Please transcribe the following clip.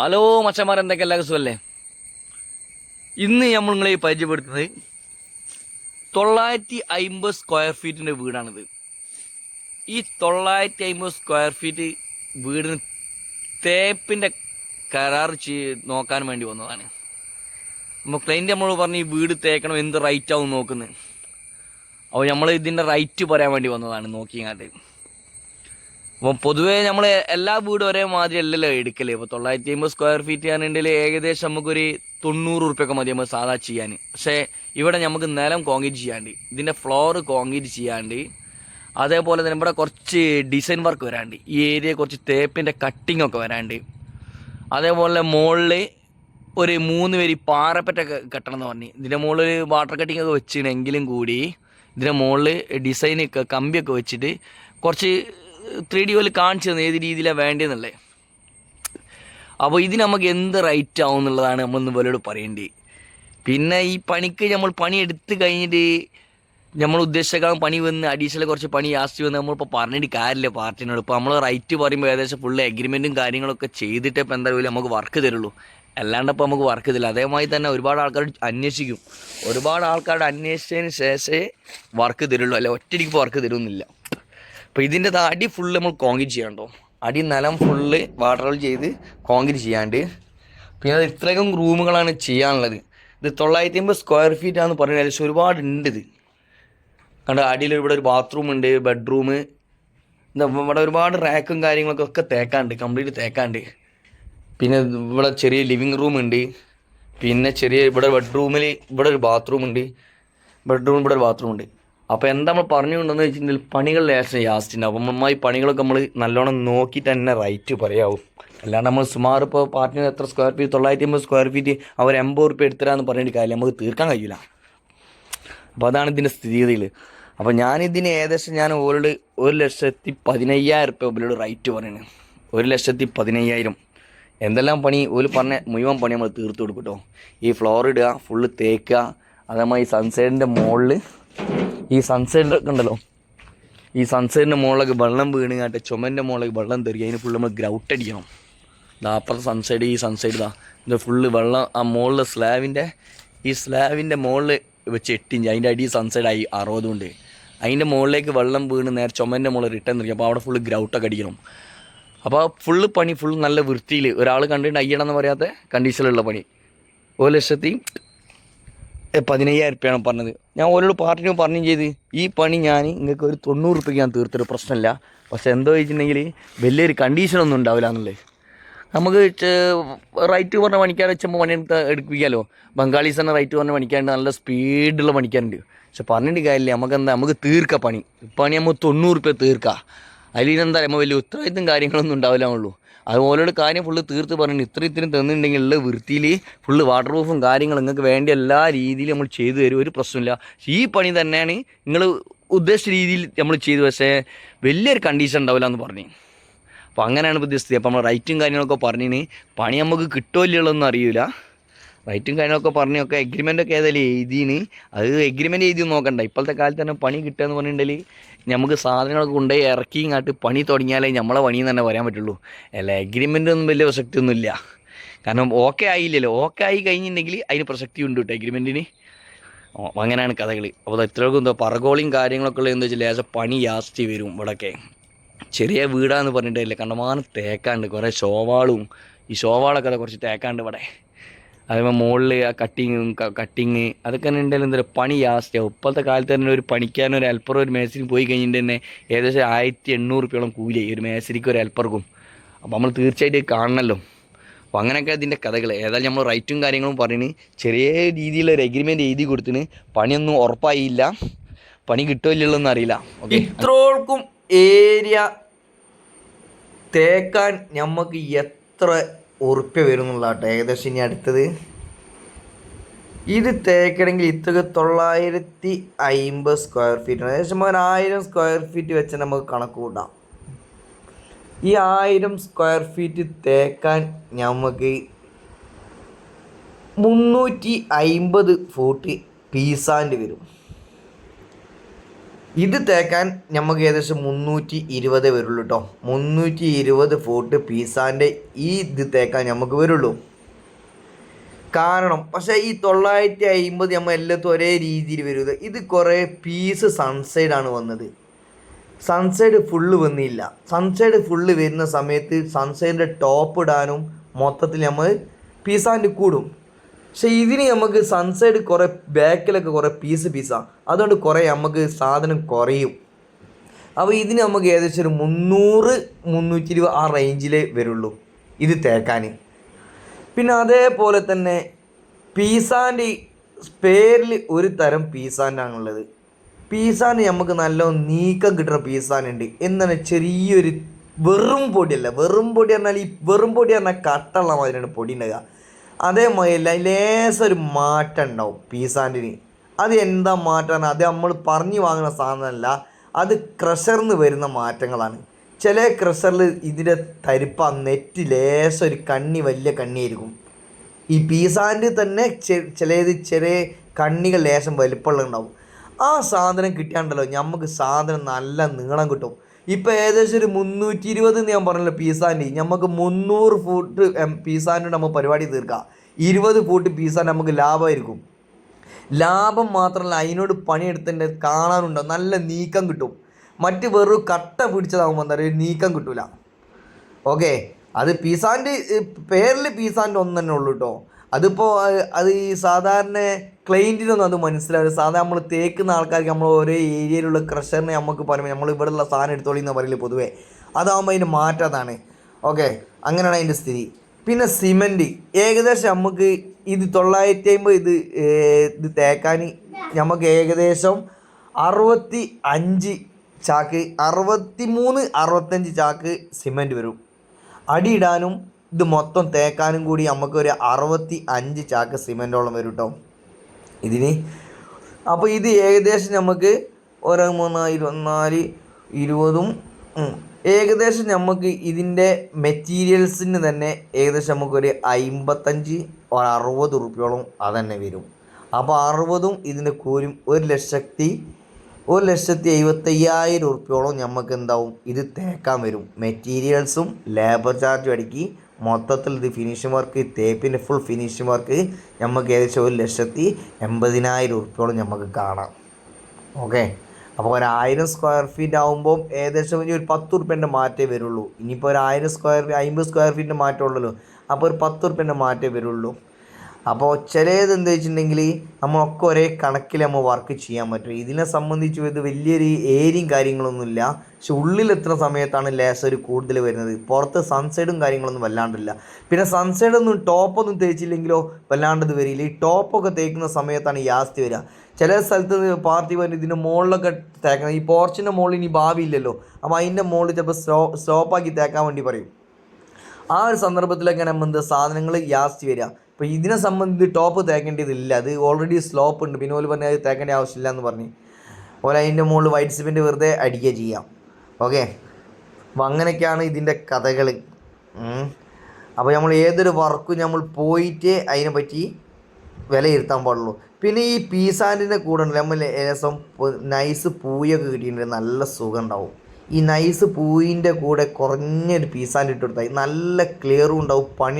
Hello മച്ചന്മാർ എന്തൊക്കെ? എല്ലാവർക്കും സുഖല്ലേ? ഇന്ന് നമ്മൾ നിങ്ങളെ പരിചയപ്പെടുത്തുന്നത് തൊള്ളായിരത്തി അമ്പത് സ്ക്വയർ ഫീറ്റിന്റെ വീടാണിത്. ഈ തൊള്ളായിരത്തി അമ്പത് സ്ക്വയർ ഫീറ്റ് വീടിന് തേപ്പിന്റെ കരാർ ചെയ് നോക്കാൻ വേണ്ടി വന്നതാണ്. നമ്മൾ ക്ലൈന്റ് നമ്മൾ പറഞ്ഞ് ഈ വീട് തേക്കണം എന്ത് റൈറ്റ് ആവും നോക്കുന്നത് അപ്പോൾ നമ്മൾ ഇതിന്റെ റൈറ്റ് പറയാൻ വേണ്ടി വന്നതാണ് നോക്കിങ്ങാട്ട് അപ്പം പൊതുവേ നമ്മൾ എല്ലാ വീടും ഒരേ മാതിരി അല്ലല്ലോ എടുക്കൽ. ഇപ്പോൾ തൊള്ളായിരത്തി അമ്പത് സ്ക്വയർ ഫീറ്റ് ആണെന്നുണ്ടെങ്കിൽ ഏകദേശം നമുക്കൊരു തൊണ്ണൂറ് ഉറുപ്പ്യൊക്കെ മതി നമ്മൾ സാധാ ചെയ്യാൻ പക്ഷേ ഇവിടെ നമുക്ക് നിലം കോൺക്രീറ്റ് ചെയ്യാണ്ട് ഇതിന്റെ ഫ്ലോർ കോൺക്രീറ്റ് ചെയ്യാണ്ട് അതേപോലെ തന്നെ ഇവിടെ കുറച്ച് ഡിസൈൻ വർക്ക് വരാണ്ട്. ഈ ഏരിയ കുറച്ച് തേപ്പിന്റെ കട്ടിംഗ് ഒക്കെ വരാണ്ട്. അതേപോലെ മുകളിൽ ഒരു മൂന്ന് പേര് പാറപ്പറ്റ കെട്ടണം എന്ന് പറഞ്ഞു. ഇതിന്റെ മുകളിൽ വാട്ടർ കട്ടിംഗ് ഒക്കെ വെച്ചിട്ടുണ്ടെങ്കിലും കൂടി ഇതിന്റെ മുകളിൽ ഡിസൈൻ കമ്പിയൊക്കെ വെച്ചിട്ട് കുറച്ച് ത്രീ ഡി പോലെ കാണിച്ചു തന്നെ ഏത് രീതിയിലാണ് വേണ്ടതെന്നുള്ളത് അപ്പോൾ ഇതിന് നമുക്ക് എന്ത് റൈറ്റ് ആവും എന്നുള്ളതാണ് നമ്മളൊന്ന് പോലോട് പറയേണ്ടത് പിന്നെ ഈ പണിക്ക് നമ്മൾ പണി എടുത്തു കഴിഞ്ഞിട്ട് നമ്മൾ ഉദ്ദേശിച്ചേക്കാൻ പണി വന്ന് അഡീഷണൽ കുറച്ച് പണി ജാസ്തി വന്ന് നമ്മളിപ്പോൾ പറഞ്ഞിട്ട് കാര്യമില്ല പാർട്ടിനോട്. ഇപ്പോൾ നമ്മൾ റൈറ്റ് പറയുമ്പോൾ ഏകദേശം ഫുള്ള് എഗ്രിമെന്റും കാര്യങ്ങളൊക്കെ ചെയ്തിട്ട് ഇപ്പോൾ എന്തായാലും നമുക്ക് വർക്ക് തരുള്ളൂ. അല്ലാണ്ട് ഇപ്പോൾ നമുക്ക് വർക്ക് തരില്ല. അതേമാതിരി തന്നെ ഒരുപാട് ആൾക്കാർ അന്വേഷിക്കും. ഒരുപാട് ആൾക്കാരുടെ അന്വേഷിച്ചതിന് ശേഷമേ വർക്ക് തരുള്ളൂ. അല്ല ഒറ്റയ്ക്ക് വർക്ക് തരുമെന്നില്ല അപ്പോൾ ഇതിന്റെ അടി ഫുള്ള് നമ്മൾ കോൺക്രീറ്റ് ചെയ്യണ്ടോ അടി നിലം ഫുള്ള് വാട്ടർ ചെയ്ത് കോൺക്രീറ്റ് ചെയ്യാണ്ട്. പിന്നെ അത് ഇത്രയും റൂമുകളാണ് ചെയ്യാനുള്ളത്. ഇത് തൊള്ളായിരത്തി അമ്പത് സ്ക്വയർ ഫീറ്റ് ആണെന്ന് പറയുന്നത് ഏകദേശം ഒരുപാട് ഉണ്ട് ഇത്. കണ്ട അടിയിൽ ഇവിടെ ഒരു ബാത്റൂം ഉണ്ട് ബെഡ്റൂം ഇവിടെ ഒരുപാട് റാക്കും കാര്യങ്ങളൊക്കെ ഒക്കെ തേക്കാണ്ട് കംപ്ലീറ്റ് തേക്കാണ്ട്. പിന്നെ ഇവിടെ ചെറിയ ലിവിങ് റൂം ഉണ്ട്. പിന്നെ ചെറിയ ഇവിടെ ബെഡ്റൂമിൽ ഇവിടെ ഒരു ബാത്റൂം ഉണ്ട്. ബെഡ്റൂമിൽ ഇവിടെ ഒരു ബാത്റൂം ഉണ്ട്. അപ്പോൾ എന്താ നമ്മൾ പറഞ്ഞുകൊണ്ടെന്ന് വെച്ചിട്ടുണ്ടെങ്കിൽ പണികൾ ലേശം യാസ്റ്റുണ്ട് അപ്പം നന്നായി പണികളൊക്കെ നമ്മൾ നല്ലോണം നോക്കിയിട്ട് തന്നെ റൈറ്റ് പറയാവും. അല്ലാണ്ട് നമ്മൾ സുമാർ ഇപ്പോൾ പാർട്ടിന് എത്ര സ്ക്വയർ ഫീറ്റ് തൊള്ളായിരത്തി അമ്പത് സ്ക്വയർ ഫീറ്റ് അവർ എൺപത് റുപ്യ എടുത്തരാന്ന് പറഞ്ഞിട്ട് കാര്യം നമുക്ക് തീർക്കാൻ കഴിയില്ല അപ്പോൾ അതാണ് ഇതിന്റെ സ്ഥിതിഗതിയിൽ അപ്പോൾ ഞാനിതിന് ഏകദേശം ഞാൻ ഓരോട് ഒരു ലക്ഷത്തി പതിനയ്യായിരം റുപ്യ ഓരോട് റൈറ്റ് പറയുന്നത് ഒരു ലക്ഷത്തി പതിനയ്യായിരം. എന്തെല്ലാം പണി? ഒരു പറഞ്ഞ മുഴുവൻ പണി നമ്മൾ തീർത്ത് കൊടുക്കും കേട്ടോ ഈ ഫ്ലോർ ഇടുക ഫുള്ള് തേക്കുക അതേമാതിരി സൺസൈഡിന്റെ മുകളിൽ ഈ സൺസൈഡിലൊക്കെ ഉണ്ടല്ലോ. ഈ സൺസൈഡിന്റെ മുകളിലൊക്കെ വെള്ളം വീണ് കാട്ടെ ചുമന്റെ മുകളിലേക്ക് വെള്ളം തെറിക്കുക അതിന് ഫുള്ള് നമ്മൾ ഗ്രൗട്ട് അടിക്കണം. ഇതാ അപ്പുറത്തെ സൺസൈഡ് ഈ സൺസൈഡ് ഇതാ ഇത് ഫുള്ള് വെള്ളം ആ മുകളിൽ സ്ലാബിന്റെ ഈ സ്ലാബിന്റെ മുകളിൽ വെച്ച് എട്ടിഞ്ച്. അതിന്റെ അടി സൺസൈഡ് ആയി അറുപതുകൊണ്ട് അതിന്റെ മുകളിലേക്ക് വെള്ളം വീണ് നേരെ ചുമന്റെ മുകളിൽ റിട്ടേൺ തിരിക്കും അപ്പോൾ അവിടെ ഫുള്ള് ഗ്രൗട്ടൊക്കെ അടിക്കണം. അപ്പോൾ ഫുള്ള് പണി ഫുൾ നല്ല വൃത്തിയിൽ ഒരാൾ കണ്ടിട്ട് അയ്യണമെന്ന് പറയാത്ത കണ്ടീഷനിലുള്ള പണി. ഒരു ലക്ഷത്തി പതിനയ്യായിരം റുപ്യാണ് പറഞ്ഞത്. ഞാൻ ഓരോട് പാർട്ടിനും പറഞ്ഞു ചെയ്ത് ഈ പണി ഞാൻ നിങ്ങൾക്ക് ഒരു തൊണ്ണൂറ് റുപ്യക്ക് ഞാൻ തീർത്തൊരു പ്രശ്നമില്ല പക്ഷേ എന്തോ വെച്ചിട്ടുണ്ടെങ്കിൽ വലിയൊരു കണ്ടീഷനൊന്നും ഉണ്ടാവില്ല എന്നുള്ളത്. നമുക്ക് റൈറ്റ് പറഞ്ഞ പണിക്കാർ വെച്ചുമ്പോൾ പണിയെടുത്ത് എടുപ്പിക്കാമല്ലോ ബംഗാളീസ് തന്നെ റൈറ്റ് പറഞ്ഞ പണിക്കാരുണ്ട് നല്ല സ്പീഡുള്ള പണിക്കാരുണ്ട്. പക്ഷെ പറഞ്ഞിട്ട് കാര്യമില്ല. നമുക്ക് എന്താ നമുക്ക് തീർക്ക പണി. പണി നമ്മൾ തൊണ്ണൂറ് റുപ്യ തീർക്കാം. എന്താ നമ്മൾ വലിയ ഉത്തരവാദിത്തം കാര്യങ്ങളൊന്നും ഉണ്ടാവില്ല ഉള്ളൂ അത് കാര്യം ഫുള്ള് തീർത്ത് പറഞ്ഞു ഇത്ര ഇത്രയും തന്നിട്ടുണ്ടെങ്കിൽ ഉള്ള വൃത്തിയിൽ ഫുള്ള് വാട്ടർ പ്രൂഫും കാര്യങ്ങളും നിങ്ങൾക്ക് വേണ്ട എല്ലാ രീതിയിലും നമ്മൾ ചെയ്തു തരും. ഒരു പ്രശ്നമില്ല ഈ പണി തന്നെയാണ് നിങ്ങൾ ഉദ്ദേശിച്ച രീതിയിൽ നമ്മൾ ചെയ്തു. പക്ഷേ വലിയൊരു കണ്ടീഷൻ ഉണ്ടാവില്ല എന്ന് പറഞ്ഞു. അപ്പോൾ അങ്ങനെയാണ് ഇപ്പോൾ സ്ഥിതി അപ്പോൾ നമ്മൾ റൈറ്റും കാര്യങ്ങളൊക്കെ പറഞ്ഞിന് പണി നമുക്ക് കിട്ടുമല്ലുള്ളൊന്നും അറിയില്ല. റൈറ്റും കാര്യങ്ങളൊക്കെ പറഞ്ഞൊക്കെ എഗ്രിമെന്റ് ഒക്കെ ഏതായാലും എഴുതിന് അത് എഗ്രിമെന്റ് എഴുതി നോക്കണ്ട. ഇപ്പോഴത്തെ കാലത്ത് തന്നെ പണി കിട്ടുക എന്ന് പറഞ്ഞിട്ടുണ്ടെങ്കിൽ നമുക്ക് സാധനങ്ങളൊക്കെ കൊണ്ടുപോയി ഇറക്കി ഇങ്ങോട്ട് പണി തുടങ്ങിയാലേ നമ്മളെ പണിയെന്ന് തന്നെ പറയാൻ പറ്റുള്ളൂ. അല്ല എഗ്രിമെന്റ് ഒന്നും വലിയ പ്രസക്തി ഒന്നുമില്ല കാരണം ഓക്കെ ആയില്ലല്ലോ. ഓക്കെ ആയി കഴിഞ്ഞിട്ടുണ്ടെങ്കിൽ അതിന് പ്രസക്തി ഉണ്ട് കേട്ടോ എഗ്രിമെന്റിന് അങ്ങനെയാണ് കഥകൾ. അപ്പോൾ ഇത്രയൊക്കെ എന്തോ പറകോളിയും കാര്യങ്ങളൊക്കെ ഉള്ളത് എന്താ വെച്ചാൽ ലേശം പണി ജാസ്തി വരും ഇവിടെയൊക്കെ ചെറിയ വീടാന്ന് പറഞ്ഞിട്ടില്ല കണ്ടമാനം തേക്കാണ്ട്. കുറേ ശോവാളും ഈ ശോവാളൊക്കെ കുറച്ച് തേക്കാണ്ട് ഇവിടെ. അതേപോലെ മുകളിൽ ആ കട്ടിങ് കട്ടിങ് അതൊക്കെ ഉണ്ടെങ്കിൽ എന്താ പറയുക പണി യാസ്റ്റിയാവും ഇപ്പോഴത്തെ കാലത്ത് തന്നെ ഒരു പണിക്കാരൻ ഒരു ഹെൽപ്പർ ഒരു മേസരി പോയി കഴിഞ്ഞിട്ട് തന്നെ ഏകദേശം ആയിരത്തി എണ്ണൂറ് റുപ്യോളം കൂലി ഒരു മേസരിക്കും ഒരു ഹെൽപ്പർക്കും അപ്പോൾ നമ്മൾ തീർച്ചയായിട്ടും കാണണമല്ലോ അപ്പോൾ അങ്ങനെയൊക്കെ ഇതിന്റെ കഥകൾ ഏതായാലും നമ്മൾ റൈറ്റും കാര്യങ്ങളും പറഞ്ഞ് ചെറിയ രീതിയിലുള്ള ഒരു എഗ്രിമെന്റ് എഴുതി കൊടുത്തിന്. പണിയൊന്നും ഉറപ്പായില്ല. പണി കിട്ടുമല്ലുള്ളൊന്നും അറിയില്ല. ഓക്കെ ഇത്രോൾക്കും ഏരിയ തേക്കാൻ നമുക്ക് എത്ര ഉറുപ്പ്യ വരും എന്നുള്ള കേട്ടോ ഏകദേശം ഇനി അടുത്തത്. ഇത് തേക്കണമെങ്കിൽ ഇത്ര തൊള്ളായിരത്തി അമ്പത് സ്ക്വയർ ഫീറ്റ് ഏകദേശം ഒരു ആയിരം സ്ക്വയർ ഫീറ്റ് വെച്ച് നമുക്ക് കണക്ക് കൂട്ടാം. ഈ ആയിരം സ്ക്വയർ ഫീറ്റ് തേക്കാൻ നമുക്ക് മുന്നൂറ്റി അയിമ്പത് ഫൂട്ട് പീസാന്റെ വരും. ഇത് തേക്കാൻ നമുക്ക് ഏകദേശം മുന്നൂറ്റി ഇരുപത് വരുള്ളൂ കേട്ടോ മുന്നൂറ്റി ഇരുപത് ഫോട്ട് പീസാന്റെ ഈ ഇത് തേക്കാൻ നമുക്ക് വരുള്ളൂ. കാരണം പക്ഷേ ഈ തൊള്ളായിരത്തി അമ്പത് നമ്മൾ എല്ലാത്തും ഒരേ രീതിയിൽ വരുന്നത്. ഇത് കുറേ പീസ് സൺസൈഡാണ് വന്നത്. സൺസൈഡ് ഫുള്ള് വന്നില്ല. സൺസൈഡ് ഫുള്ള് വരുന്ന സമയത്ത് സൺസൈഡിന്റെ ടോപ്പ് ഇടാനും മൊത്തത്തിൽ നമ്മൾ പീസാന്റെ കൂടും. പക്ഷെ ഇതിന് നമുക്ക് സൺസൈഡ് കുറേ ബാക്കിലൊക്കെ കുറേ പീസ് പീസാണ് അതുകൊണ്ട് കുറേ നമുക്ക് സാധനം കുറയും. അപ്പോൾ ഇതിന് നമുക്ക് ഏകദേശം ഒരു മുന്നൂറ് മുന്നൂറ്റി ഇരുപത് ആ റേഞ്ചിലേ വരുള്ളൂ. ഇത് തേക്കാൻ. പിന്നെ അതേപോലെ തന്നെ പീസാന്റെ പേരിൽ ഒരു തരം പീസാന്റാണുള്ളത്. പീസാൻ നമുക്ക് നല്ല നീക്കം കിട്ടുന്ന പീസാനുണ്ട്. എന്താണ്? ചെറിയൊരു വെറും പൊടിയല്ല. വെറും പൊടി പറഞ്ഞാൽ ഈ വെറും പൊടി പറഞ്ഞാൽ കട്ടുള്ള മാതിരിയാണ് പൊടി ഉണ്ടാകുക അതേമാതിരി ലേസ ഒരു മാറ്റം ഉണ്ടാവും പീസാൻഡിന് അത് എന്താ മാറ്റാണ് അത് നമ്മൾ പറഞ്ഞു വാങ്ങുന്ന സാധനമല്ല അത് ക്രഷറിന്ന് വരുന്ന മാറ്റങ്ങളാണ്. ചില ക്രഷറിൽ ഇതിന്റെ തരിപ്പ നെറ്റ് ലേശം ഒരു കണ്ണി വലിയ കണ്ണിയായിരിക്കും. ഈ പീസാന്റെ തന്നെ ചിലത് ചെറിയ കണ്ണികൾ ലേശം വലിപ്പമുള്ളതുണ്ടാവും ആ സാധനം കിട്ടിയാണ്ടല്ലോ നമുക്ക് സാധനം നല്ല നീളം കിട്ടും. ഇപ്പം ഏകദേശം ഒരു മുന്നൂറ്റി ഇരുപത് ഞാൻ പറഞ്ഞല്ലോ പീസാന്റെ. നമുക്ക് മുന്നൂറ് ഫൂട്ട് പീസാന്റെ നമ്മൾ പരിപാടി തീർക്കാം. ഇരുപത് ഫൂട്ട് പീസാൻ നമുക്ക് ലാഭമായിരിക്കും. ലാഭം മാത്രമല്ല അതിനോട് പണിയെടുത്തിന്റെ കാണാനുണ്ടോ? നല്ല നീക്കം കിട്ടും. മറ്റ് വെറും കട്ട പിടിച്ചതാകുമ്പോൾ എന്താ പറയുക നീക്കം കിട്ടില്ല ഓക്കെ? അത് പീസാന്റെ പേരിൽ പീസാന്റെ ഒന്ന് തന്നെ ഉള്ളൂ കേട്ടോ അതിപ്പോൾ അത് ഈ സാധാരണ ക്ലൈന്റിനൊന്നും അത് മനസ്സിലാവില്ല സാധാരണ നമ്മൾ തേക്കുന്ന ആൾക്കാർക്ക് നമ്മൾ ഓരോ ഏരിയയിലുള്ള ക്രഷറിനെ നമുക്ക് പറയുമ്പോൾ നമ്മൾ ഇവിടെയുള്ള സാധനം എടുത്തോളി എന്ന് പറയില്ല പൊതുവേ. അതാകുമ്പോൾ അതിന് മാറ്റം അതാണ്. ഓക്കെ അങ്ങനെയാണ് അതിന്റെ സ്ഥിതി. പിന്നെ സിമന്റ് ഏകദേശം നമുക്ക് ഇത് തൊള്ളായിരത്തി അമ്പത് ഇത് ഇത് തേക്കാൻ നമുക്ക് ഏകദേശം അറുപത്തി അഞ്ച് ചാക്ക് അറുപത്തി മൂന്ന് അറുപത്തഞ്ച് ചാക്ക് സിമന്റ് വരും. അടിയിടാനും ഇത് മൊത്തം തേക്കാനും കൂടി നമുക്ക് ഒരു അറുപത്തി അഞ്ച് ചാക്ക് സിമെന്റോളം വരും കേട്ടോ ഇതിന് അപ്പോൾ ഇത് ഏകദേശം നമുക്ക് ഒരു മൂന്ന് ഇരുപത്തിനാല് ഇരുപതും. ഏകദേശം നമുക്ക് ഇതിന്റെ മെറ്റീരിയൽസിന് തന്നെ ഏകദേശം നമുക്കൊരു അമ്പത്തഞ്ച് അറുപത് റുപ്യോളം തന്നെ വരും. അപ്പോൾ അറുപതും ഇതിന്റെ കൂരും ഒരു ലക്ഷത്തി ഒരു ലക്ഷത്തി എഴുപത്തയ്യായിരം ഉറുപ്പ്യോളം നമുക്ക് എന്താവും ഇത് തേക്കാൻ വരും. മെറ്റീരിയൽസും ലേബർ ചാർജും അടക്കി മൊത്തത്തിൽ ഇത് ഫിനിഷിംഗ് വർക്ക് തേപ്പിന്റെ ഫുൾ ഫിനിഷിംഗ് വർക്ക് നമുക്ക് ഏകദേശം ഒരു ലക്ഷത്തി എൺപതിനായിരം ഉറുപ്പിയോളം നമുക്ക് കാണാം. ഓക്കെ അപ്പോൾ ഒരായിരം സ്ക്വയർ ഫീറ്റ് ആകുമ്പോൾ ഏകദേശം ഒരു പത്ത് ഉറുപ്പ്യന്റെ മാറ്റേ വരുള്ളൂ. ഇനിയിപ്പോൾ ഒരു ആയിരം സ്ക്വയർ അമ്പത് സ്ക്വയർ ഫീറ്റിന്റെ മാറ്റം ഉള്ളല്ലോ. അപ്പോൾ ഒരു പത്ത് ഉറുപ്പ്യന്റെ മാറ്റേ വരുള്ളൂ. അപ്പോൾ ചിലത് എന്താ വെച്ചിട്ടുണ്ടെങ്കിൽ നമ്മളൊക്കെ ഒരേ കണക്കിൽ നമ്മൾ വർക്ക് ചെയ്യാൻ പറ്റും. ഇതിനെ സംബന്ധിച്ച് ഇത് വലിയൊരു ഏരിയും കാര്യങ്ങളൊന്നുമില്ല. പക്ഷെ ഉള്ളിൽ ഉള്ളിലെത്തുന്ന സമയത്താണ് ലേസർ കൂടുതൽ വരുന്നത്. പുറത്ത് സൺസൈഡും കാര്യങ്ങളൊന്നും വല്ലാണ്ടില്ല. പിന്നെ സൺസൈഡൊന്നും ടോപ്പൊന്നും തേച്ചില്ലെങ്കിലോ വല്ലാണ്ടത് വരില്ല. ഈ ടോപ്പൊക്കെ തേക്കുന്ന സമയത്താണ് യാസ്തി വരിക. ചില സ്ഥലത്ത് പാർട്ടി പറഞ്ഞ് ഇതിന്റെ മുകളിലൊക്കെ തേക്കണം ഈ പോർച്ചിന്റെ മുകളിൽ ഇനി ഭാവിയില്ലല്ലോ. അപ്പോൾ അതിന്റെ മുകളിൽ ചിലപ്പോൾ സ്റ്റോ സ്റ്റോപ്പാക്കി തേക്കാൻ വേണ്ടി പറയും. ആ ഒരു സന്ദർഭത്തിലൊക്കെ നമ്മൾ എന്ത് സാധനങ്ങൾ യാസ്തി വരിക. അപ്പോൾ ഇതിനെ സംബന്ധിച്ച് ടോപ്പ് തേക്കേണ്ടതില്ല. അത് ഓൾറെഡി സ്ലോപ്പ് ഉണ്ട്. പിന്നെ ഓൽ പറഞ്ഞാൽ അത് തേക്കേണ്ട ആവശ്യമില്ല എന്ന് പറഞ്ഞ്. ഓല അതിന്റെ മുകളിൽ വൈറ്റ് സിമെന്റ് വെറുതെ അടിക്കുക ചെയ്യാം. ഓക്കെ അപ്പോൾ അങ്ങനെയൊക്കെയാണ് ഇതിന്റെ കഥകൾ അപ്പോൾ നമ്മൾ ഏതൊരു വർക്കും നമ്മൾ പോയിട്ട് അതിനെ പറ്റി വിലയിരുത്താൻ പാടുള്ളൂ. പിന്നെ ഈ പീസാന്റിന്റെ കൂടെ നമ്മൾ ഏകദേശം നൈസ് പൂയൊക്കെ കിട്ടിയിട്ടുണ്ടെങ്കിൽ നല്ല സുഖം ഉണ്ടാവും ഈ നൈസ് പൂവിന്റെ കൂടെ കുറഞ്ഞൊരു പീസാന്റ് ഇട്ട് കൊടുത്താൽ നല്ല ക്ലിയറും ഉണ്ടാവും. പണി